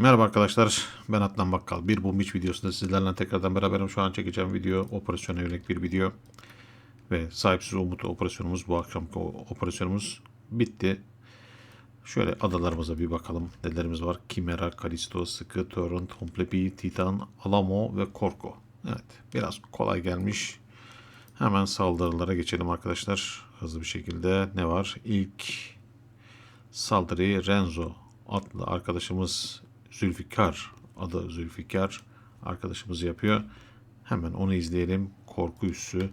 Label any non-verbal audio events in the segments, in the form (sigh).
Merhaba arkadaşlar, ben Adnan Bakkal. Bir Boom videosunda sizlerle tekrardan beraberim. Şu an çekeceğim video operasyona yönelik bir video. Ve sahipsiz umut operasyonumuz, bu akşamki operasyonumuz bitti. Şöyle adalarımıza bir bakalım. Nelerimiz var? Kimera, Kalisto, Sıkı, Torrent, Homplepi, Titan, Alamo ve Korko. Evet, biraz kolay gelmiş. Hemen saldırılara geçelim arkadaşlar. Hızlı bir şekilde ne var? İlk saldırıyı Renzo adlı arkadaşımız Zülfikar adı Zülfikar arkadaşımız yapıyor. Hemen onu izleyelim. Korku üssü.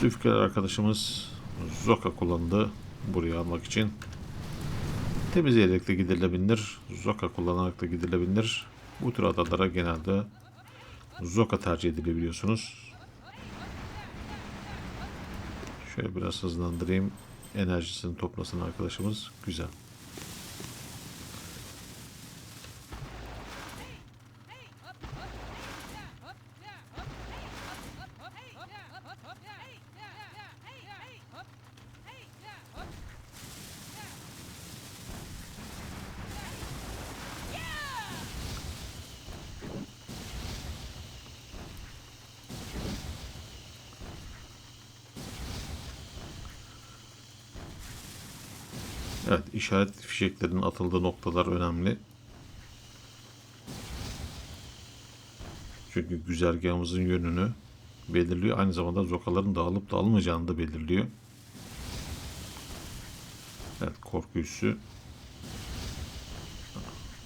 Zülfikar arkadaşımız Zoka kullandı buraya almak için. Temizleyerek de gidilebilir. Zoka kullanarak da gidilebilir. Bu tür adalara genelde Zoka tercih edilebiliyorsunuz. Şöyle biraz hızlandırayım. Enerjisini toplasın arkadaşımız. Güzel. Evet, işaret fişeklerinin atıldığı noktalar önemli. Çünkü güzergahımızın yönünü belirliyor. Aynı zamanda zokaların dağılıp dağılmayacağını da belirliyor. Evet, korku üssü.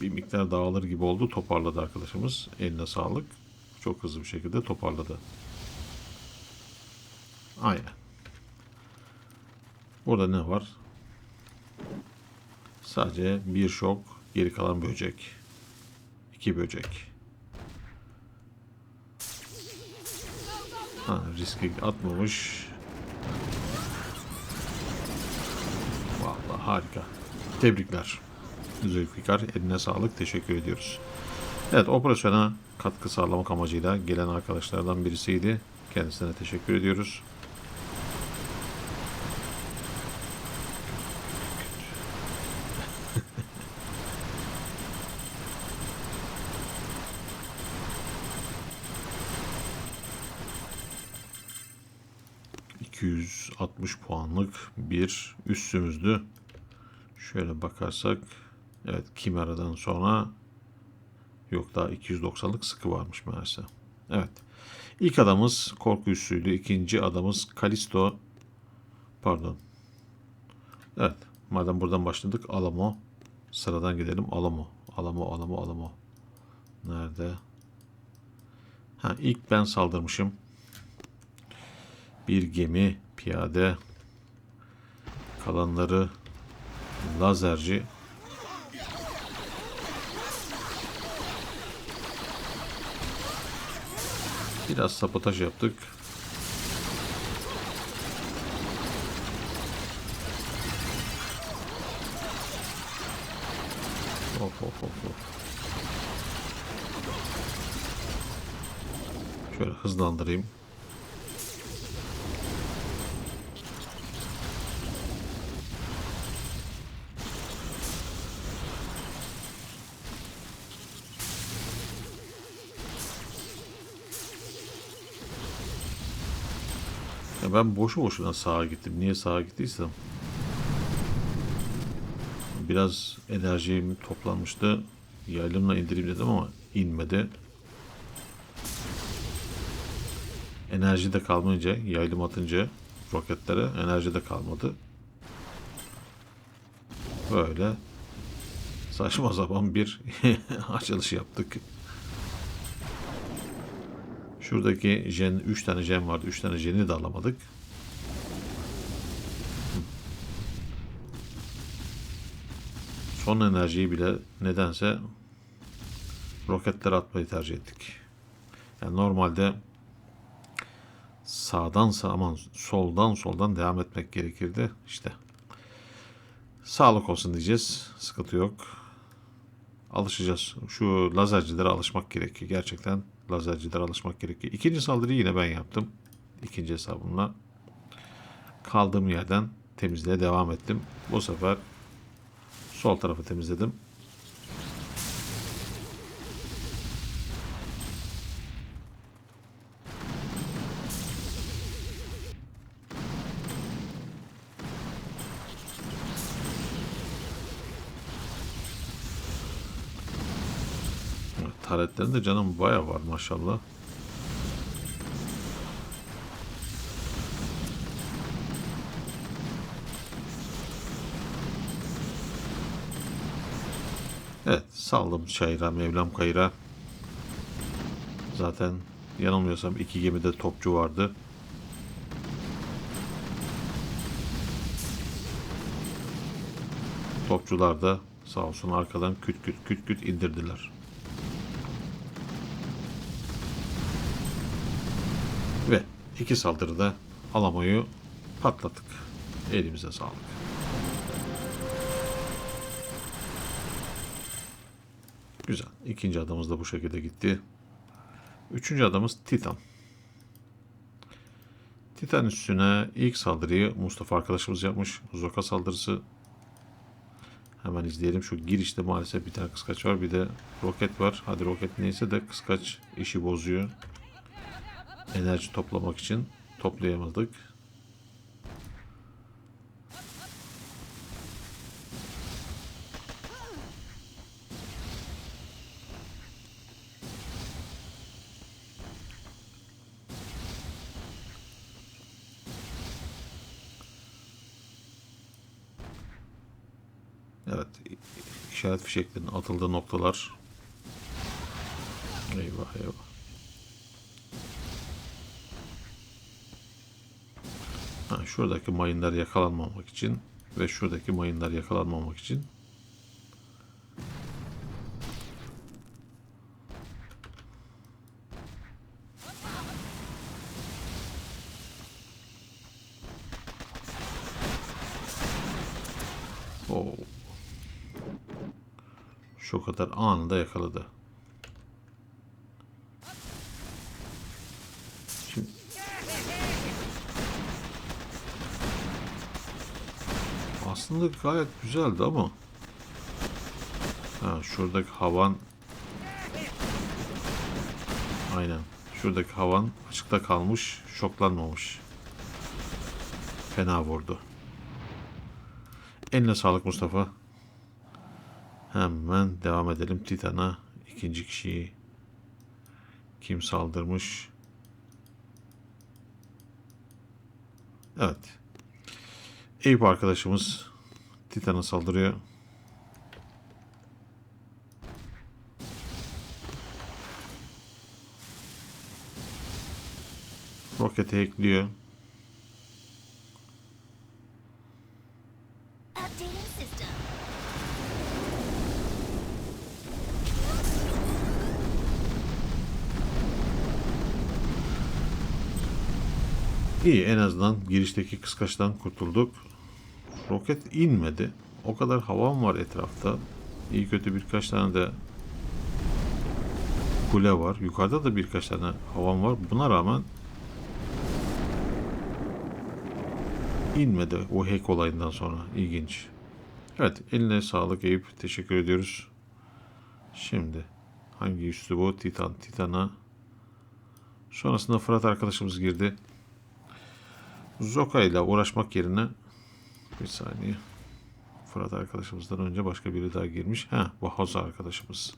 Bir miktar dağılır gibi oldu. Toparladı arkadaşımız. Eline sağlık. Çok hızlı bir şekilde toparladı. Aynen. Burada ne var? Sadece bir şok, geri kalan böcek. İki böcek. Ha, riski atmamış. Vallahi harika. Tebrikler. Zülfikar eline sağlık. Teşekkür ediyoruz. Evet operasyona katkı sağlamak amacıyla gelen arkadaşlardan birisiydi. Kendisine teşekkür ediyoruz. ...260 puanlık bir üssümüzdü. Şöyle bakarsak... ...evet Kimera'dan sonra... ...yok daha 290'lık sıkı varmış meğerse. Evet. İlk adamız korku üssüydü. İkinci adamız Kalisto... ...pardon. Evet. Madem buradan başladık Alamo. Sıradan gidelim Alamo. Alamo, Alamo, Alamo. Nerede? Ha ilk ben saldırmışım. Bir gemi, piyade, kalanları lazerci. Biraz sabotaj yaptık. Of of of of. Şöyle hızlandırayım. Ben boşu boşuna sağa gittim. Niye sağa gittiysem. Biraz enerjim toplanmıştı. Yaylımla indireyim dedim ama inmedi. Enerji de kalmayınca, yaylım atınca roketlere enerji de kalmadı. Böyle saçma (laughs) sapan bir (laughs) açılış yaptık. Şuradaki jen 3 tane jen vardı. 3 tane jeni de alamadık. Son enerjiyi bile nedense roketlere atmayı tercih ettik. Yani normalde sağdan sağ aman soldan soldan devam etmek gerekirdi. İşte sağlık olsun diyeceğiz. Sıkıntı yok. Alışacağız. Şu lazercilere alışmak gerekiyor. Gerçekten lazercilere alışmak gerekiyor. İkinci saldırıyı yine ben yaptım. İkinci hesabımla. Kaldığım yerden temizliğe devam ettim. Bu sefer sol tarafı temizledim. Taretlerin de canım baya var maşallah. Evet saldım çayıra Mevlam kayıra. Zaten yanılmıyorsam iki gemide topçu vardı. Topçular da sağ olsun arkadan küt küt küt küt indirdiler. İki saldırıda Alamo'yu patlattık. Elimize sağlık. Güzel. İkinci adamımız da bu şekilde gitti. Üçüncü adamımız Titan. Titan üstüne ilk saldırıyı Mustafa arkadaşımız yapmış. Zoka saldırısı. Hemen izleyelim. Şu girişte maalesef bir tane kıskaç var. Bir de roket var. Hadi roket neyse de kıskaç işi bozuyor. Enerji toplamak için toplayamadık. Evet. işaret fişeklerinin atıldığı noktalar. Eyvah eyvah. Ha, şuradaki mayınlar yakalanmamak için ve şuradaki mayınlar yakalanmamak için Oo. Şu kadar anında yakaladı. Şimdi aslında gayet güzeldi ama. Ha, şuradaki havan. Aynen. Şuradaki havan açıkta kalmış şoklanmamış. Fena vurdu. Eline sağlık Mustafa. Hemen devam edelim. Titan'a ikinci kişiyi kim saldırmış? Evet. Eyüp arkadaşımız Titan'a saldırıyor. Roketi system. İyi en azından girişteki kıskaçtan kurtulduk. Roket inmedi. O kadar havam var etrafta. İyi kötü birkaç tane de kule var. Yukarıda da birkaç tane havam var. Buna rağmen inmedi o hack olayından sonra. İlginç. Evet eline sağlık Eyüp. Teşekkür ediyoruz. Şimdi hangi üstü bu? Titan. Titan'a Sonrasında Fırat arkadaşımız girdi. Zoka ile uğraşmak yerine bir saniye. Fırat arkadaşımızdan önce başka biri daha girmiş. Ha, bu Hoza arkadaşımız.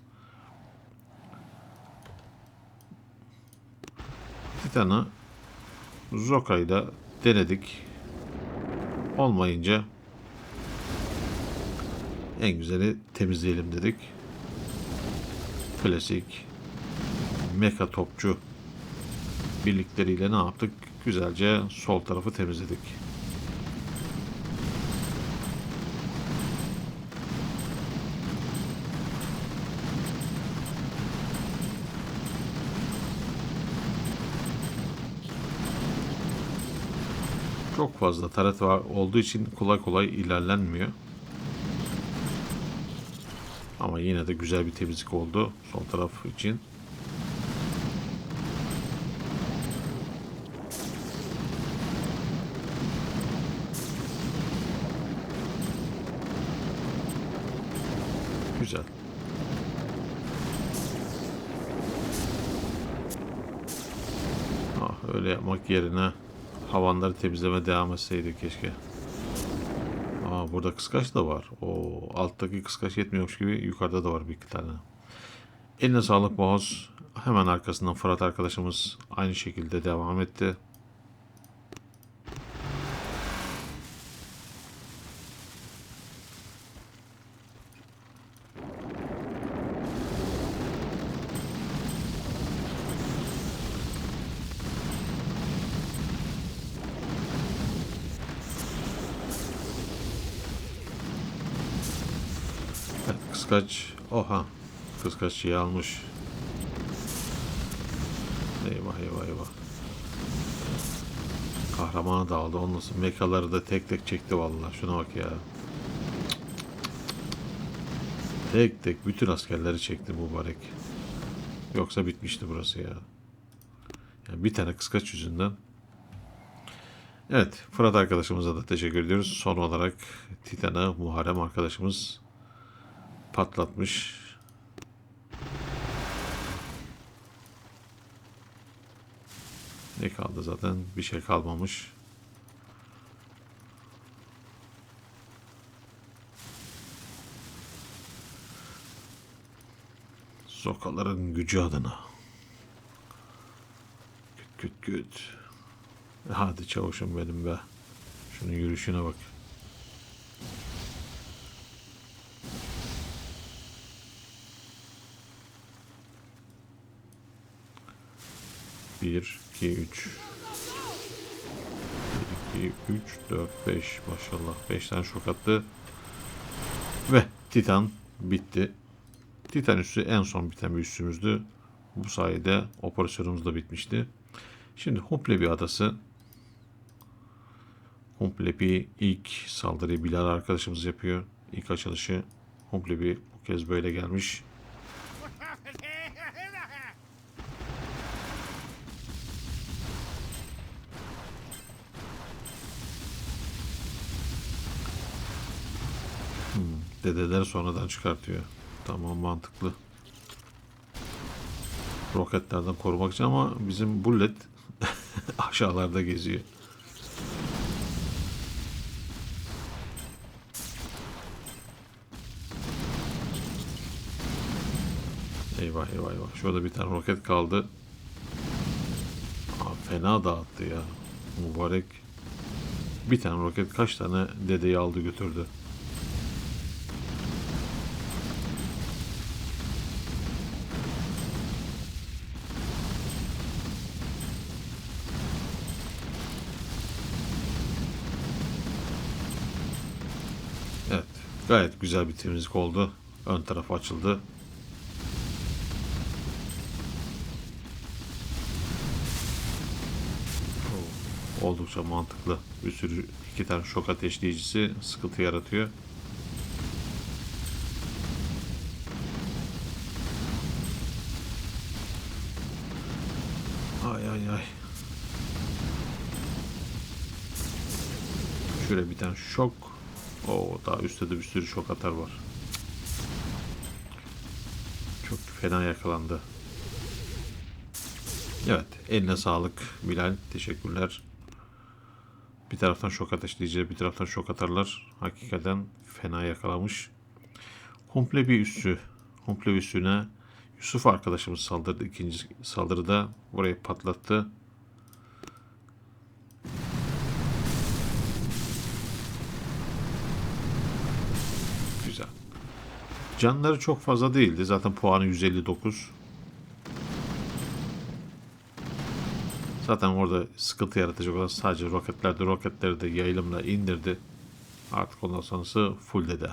Titan'ı Zoka ile denedik. Olmayınca en güzeli temizleyelim dedik. Klasik meka topçu birlikleriyle ne yaptık? Güzelce sol tarafı temizledik. fazla taret var olduğu için kolay kolay ilerlenmiyor. Ama yine de güzel bir temizlik oldu sol taraf için. Güzel. Ah, öyle yapmak yerine havanları temizleme devam etseydi keşke. Aa, burada kıskaç da var. O alttaki kıskaç yetmiyormuş gibi yukarıda da var bir iki tane. Eline sağlık Boğaz. Hemen arkasından Fırat arkadaşımız aynı şekilde devam etti. Evet, kıskaç. Oha. Kıskaç şeyi almış. Eyvah eyvah eyvah. Kahramanı da aldı. Ondan sonra mekaları da tek tek çekti vallahi. Şuna bak ya. Tek tek bütün askerleri çekti mübarek. Yoksa bitmişti burası ya. Yani bir tane kıskaç yüzünden. Evet, Fırat arkadaşımıza da teşekkür ediyoruz. Son olarak Titan'ı Muharrem arkadaşımız patlatmış. Ne kaldı zaten? Bir şey kalmamış. Sokaların gücü adına. Küt küt küt. Hadi çavuşum benim be. Şunun yürüyüşüne bak. Bir, iki, üç. Bir, iki, üç, dört, beş. Maşallah. Beş tane şok attı. Ve Titan bitti. Titan üssü en son biten bir üssümüzdü. Bu sayede operasyonumuz da bitmişti. Şimdi Humplebi adası. Humplebi ilk saldırıyı Bilal arkadaşımız yapıyor. İlk açılışı Humplebi bu kez böyle gelmiş. Dedeler sonradan çıkartıyor. Tamam mantıklı. Roketlerden korumak için ama bizim bullet (laughs) aşağılarda geziyor. Eyvah eyvah eyvah. Şurada bir tane roket kaldı. Aa, fena dağıttı ya. Mübarek. Bir tane roket kaç tane dedeyi aldı götürdü. Gayet güzel bir temizlik oldu. Ön taraf açıldı. Oo, Oldukça mantıklı. Bir sürü iki tane şok ateşleyicisi sıkıntı yaratıyor. Ay ay ay. Şöyle bir tane şok. Oo daha üstte de bir sürü şok atar var. Çok fena yakalandı. Evet, eline sağlık Bilal. Teşekkürler. Bir taraftan şok ateşleyici, bir taraftan şok atarlar. Hakikaten fena yakalamış. Komple bir üssü. Komple üssüne Yusuf arkadaşımız saldırdı. ikinci saldırıda burayı patlattı. Canları çok fazla değildi. Zaten puanı 159. Zaten orada sıkıntı yaratacak olan sadece roketlerde roketleri de yayılımla indirdi. Artık ondan sonrası full dede.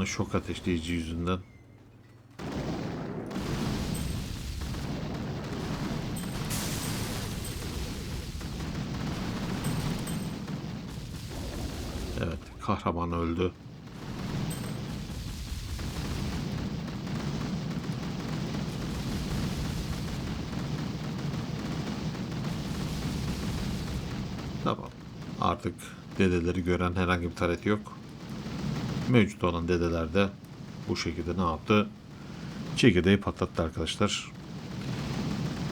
Ana şok ateşleyici yüzünden. Evet, kahraman öldü. Tamam. Artık dedeleri gören herhangi bir taret yok. Mevcut olan dedeler de bu şekilde ne yaptı? Çekirdeği patlattı arkadaşlar.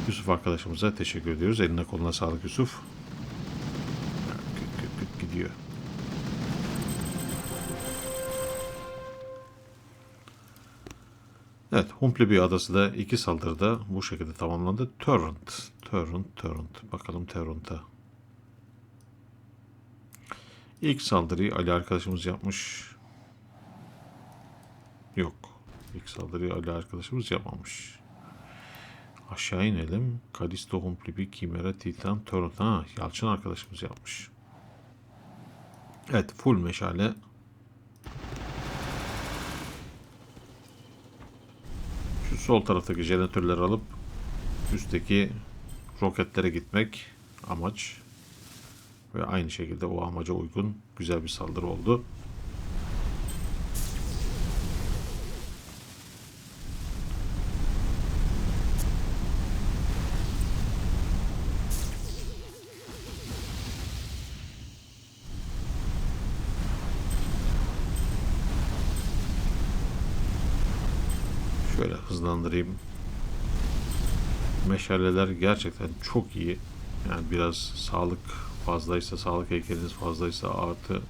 Yusuf arkadaşımıza teşekkür ediyoruz. Eline koluna sağlık Yusuf. Gidiyor. Evet, Humpleby adası da iki saldırıda bu şekilde tamamlandı. Torrent, Torrent, Torrent. Bakalım Torrent'a. İlk saldırıyı Ali arkadaşımız yapmış. Yok. İlk saldırıyı Ali arkadaşımız yapmamış. Aşağı inelim. Kalisto, Humpleby, Kimera, Titan, Torrent. Ha, Yalçın arkadaşımız yapmış. Evet, full meşale. Şu sol taraftaki jeneratörleri alıp üstteki roketlere gitmek amaç. Ve aynı şekilde o amaca uygun güzel bir saldırı oldu. Şöyle hızlandırayım. Meşaleler gerçekten çok iyi. Yani biraz sağlık fazlaysa, sağlık heykeliniz fazlaysa artı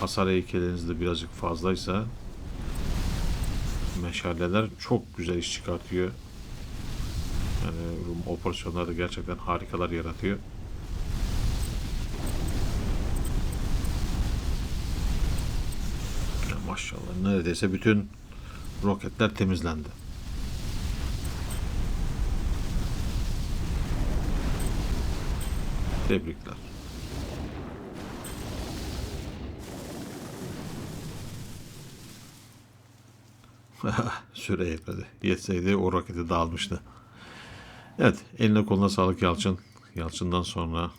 hasar heykeliniz de birazcık fazlaysa meşaleler çok güzel iş çıkartıyor. Yani Rum operasyonlarda gerçekten harikalar yaratıyor. Ya maşallah neredeyse bütün roketler temizlendi. Tebrikler. (laughs) Süre yetmedi. Yetseydi o roketi dağılmıştı. Evet, eline koluna sağlık Yalçın. Yalçın'dan sonra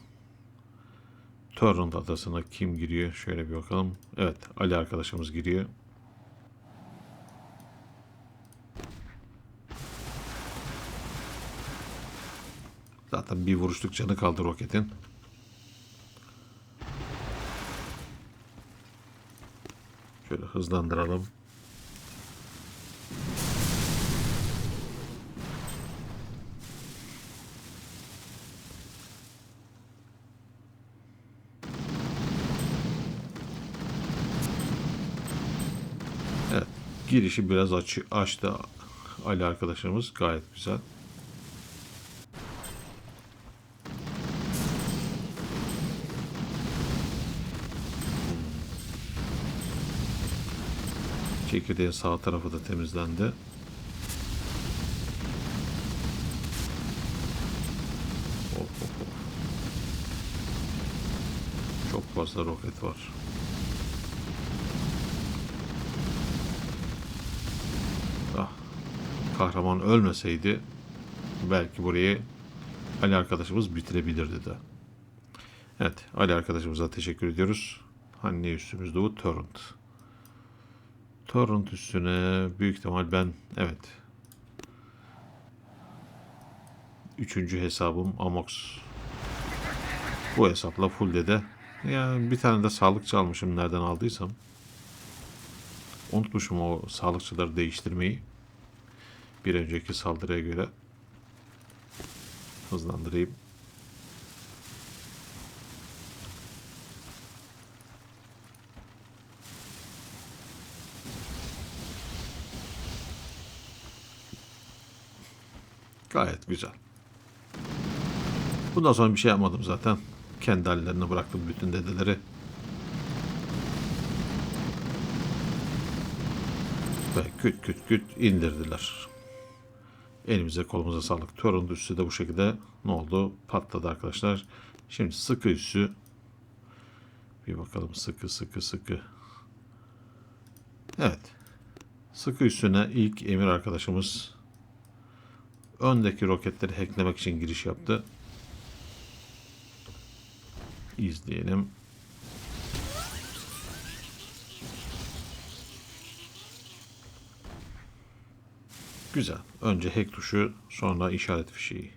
Torrent adasına kim giriyor? Şöyle bir bakalım. Evet, Ali arkadaşımız giriyor. Zaten bir vuruşluk canı kaldı roketin. Şöyle hızlandıralım. Girişi biraz açı, açtı Ali arkadaşımız. Gayet güzel. Çekirdeğin sağ tarafı da temizlendi. Of, of, of. Çok fazla roket var. Ah, kahraman ölmeseydi belki burayı Ali arkadaşımız bitirebilirdi de. Evet, Ali arkadaşımıza teşekkür ediyoruz. Hani ne üstümüzde bu? Torrent. Torrent üstüne büyük ihtimal ben evet. Üçüncü hesabım Amox. Bu hesapla full de yani bir tane de sağlıkçı almışım nereden aldıysam. Unutmuşum o sağlıkçıları değiştirmeyi. Bir önceki saldırıya göre hızlandırayım Gayet güzel. Bundan sonra bir şey yapmadım zaten. Kendi hallerine bıraktım bütün dedeleri. Ve küt küt küt indirdiler. Elimize kolumuza sağlık. Torun üssü de bu şekilde ne oldu? Patladı arkadaşlar. Şimdi sıkı üssü. Bir bakalım sıkı sıkı sıkı. Evet. Sıkı üstüne ilk emir arkadaşımız öndeki roketleri hacklemek için giriş yaptı. İzleyelim. Güzel. Önce hack tuşu, sonra işaret fişeği.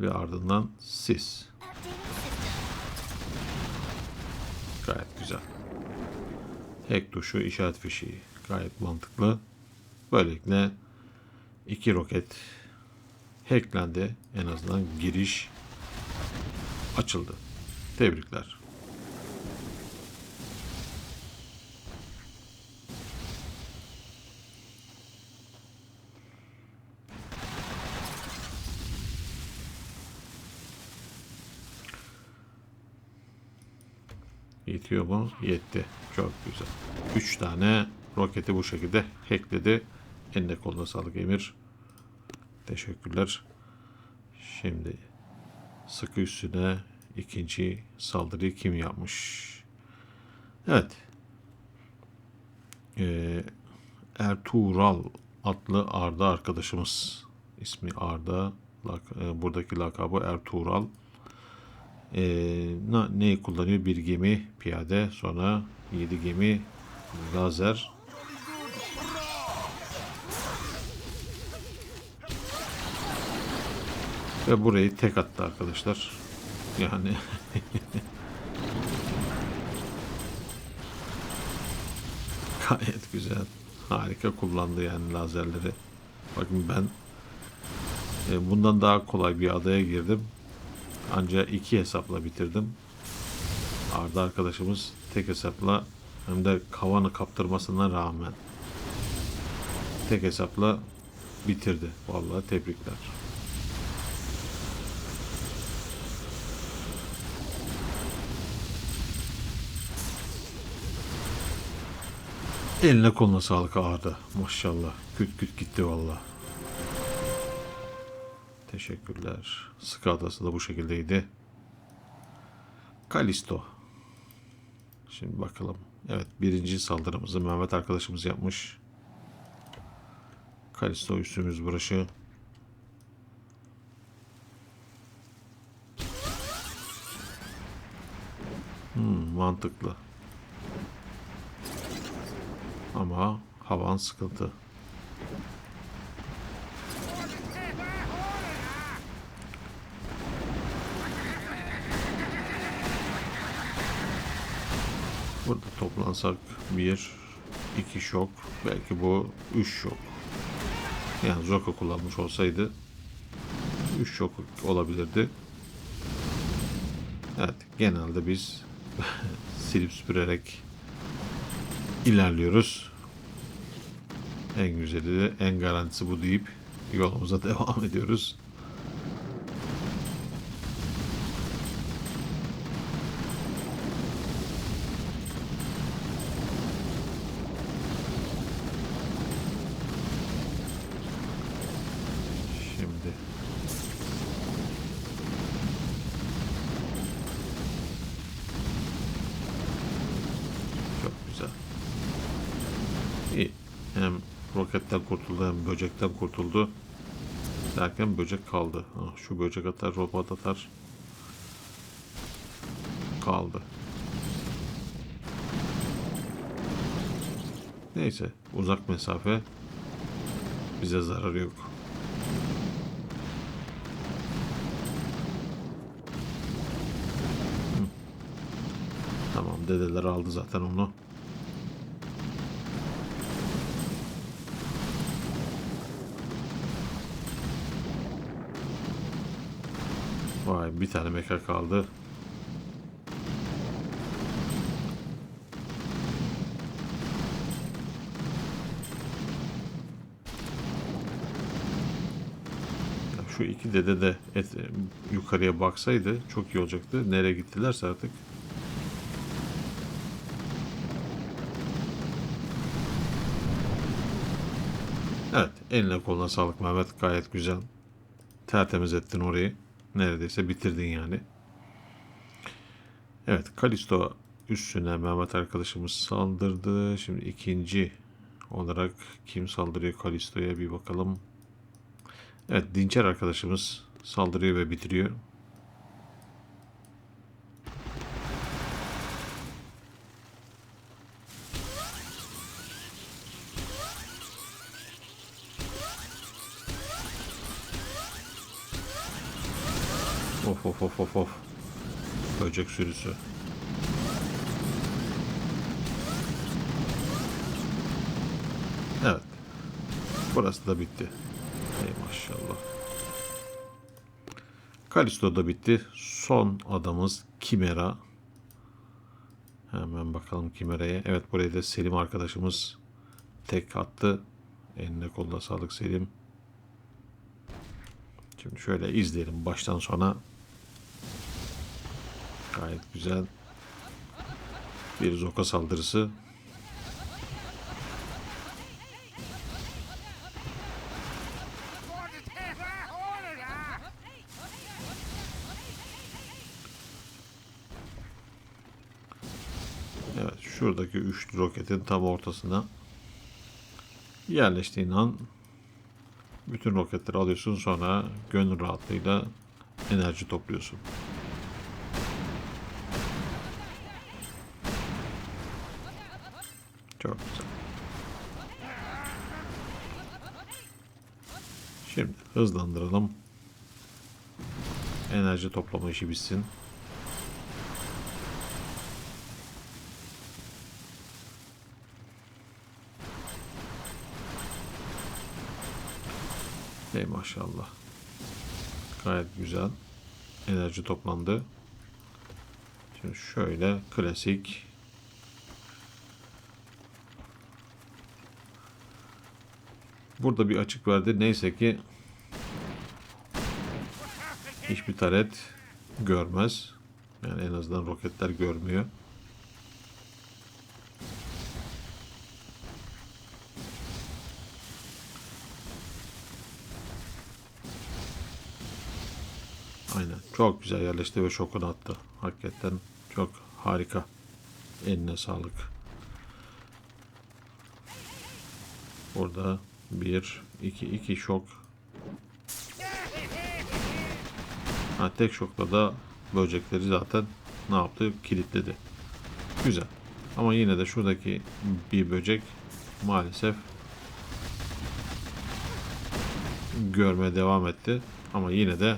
Ve ardından sis. Gayet güzel. Hack tuşu, işaret fişeği. Gayet mantıklı. Böylelikle iki roket hacklendi. En azından giriş açıldı. Tebrikler. Yetiyor mu? Yetti. Çok güzel. 3 tane roketi bu şekilde hackledi. Eline koluna sağlık Emir. Teşekkürler. Şimdi sıkı üstüne ikinci saldırıyı kim yapmış? Evet. Ee, Ertuğral adlı Arda arkadaşımız. İsmi Arda. Lak- e, buradaki lakabı Ertuğral. Ee, na- neyi kullanıyor? Bir gemi piyade, sonra yedi gemi lazer. Ve burayı tek attı arkadaşlar. Yani (laughs) gayet güzel. Harika kullandı yani lazerleri. Bakın ben e, bundan daha kolay bir adaya girdim. Ancak iki hesapla bitirdim. Arda arkadaşımız tek hesapla hem de kavanı kaptırmasına rağmen tek hesapla bitirdi. Vallahi tebrikler. Eline koluna sağlık Arda. Maşallah. Küt küt gitti vallahi. Teşekkürler. Sıkı adası da bu şekildeydi. Kalisto. Şimdi bakalım. Evet birinci saldırımızı Mehmet arkadaşımız yapmış. Kalisto üstümüz burası. Hmm, mantıklı. Ama havan sıkıntı. Burada toplansak bir, iki şok, belki bu üç şok. Yani Zoka kullanmış olsaydı üç şok olabilirdi. Evet, genelde biz (laughs) silip süpürerek ilerliyoruz. En güzeli de en garantisi bu deyip yolumuza (laughs) devam ediyoruz. Kurtuldu böcekten kurtuldu. Derken böcek kaldı. Ah, şu böcek atar, robot atar. Kaldı. Neyse uzak mesafe bize zararı yok. Hı. Tamam dedeler aldı zaten onu. Vay bir tane meka kaldı. Şu iki dede de et, yukarıya baksaydı çok iyi olacaktı. Nereye gittilerse artık. Evet eline koluna sağlık Mehmet gayet güzel. Tertemiz ettin orayı. Neredeyse bitirdin yani. Evet Kalisto üstüne Mehmet arkadaşımız saldırdı. Şimdi ikinci olarak kim saldırıyor Kalisto'ya bir bakalım. Evet Dinçer arkadaşımız saldırıyor ve bitiriyor. Of of of of. Böcek sürüsü. Evet. Burası da bitti. Ey maşallah. Kalisto da bitti. Son adamız Kimera. Hemen bakalım Kimera'ya. Evet buraya da Selim arkadaşımız tek attı. Eline koluna sağlık Selim. Şimdi şöyle izleyelim baştan sona. Gayet güzel. Bir zoka saldırısı. Evet şuradaki üçlü roketin tam ortasına yerleştiğin an bütün roketleri alıyorsun sonra gönül rahatlığıyla enerji topluyorsun. Çok güzel. Şimdi hızlandıralım. Enerji toplama işi bitsin. Ey maşallah. Gayet güzel. Enerji toplandı. Şimdi şöyle klasik Burada bir açık verdi. Neyse ki hiçbir taret görmez. Yani en azından roketler görmüyor. Aynen. Çok güzel yerleşti ve şokunu attı. Hakikaten çok harika. Eline sağlık. Burada bir, iki, iki şok. Ha, tek şokla da böcekleri zaten ne yaptı? Kilitledi. Güzel. Ama yine de şuradaki bir böcek maalesef görmeye devam etti. Ama yine de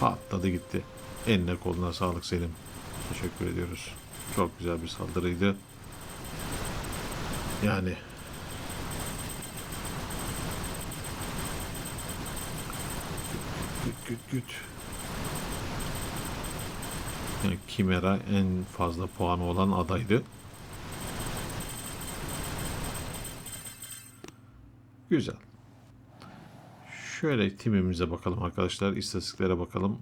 patladı gitti. Eline koluna sağlık Selim. Teşekkür ediyoruz. Çok güzel bir saldırıydı. Yani Güt güt güt. Yani Kimera en fazla puanı olan adaydı. Güzel. Şöyle timimize bakalım arkadaşlar. İstatistiklere bakalım.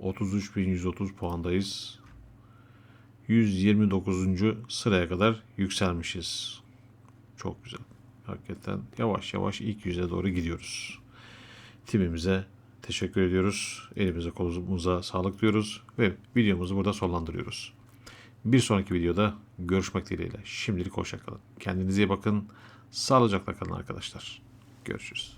33.130 puandayız. 129. sıraya kadar yükselmişiz. Çok güzel. Hakikaten yavaş yavaş ilk yüze doğru gidiyoruz. Timimize teşekkür ediyoruz. Elimize kolumuza sağlık diyoruz ve videomuzu burada sonlandırıyoruz. Bir sonraki videoda görüşmek dileğiyle. Şimdilik hoşçakalın. Kendinize iyi bakın. Sağlıcakla kalın arkadaşlar. Görüşürüz.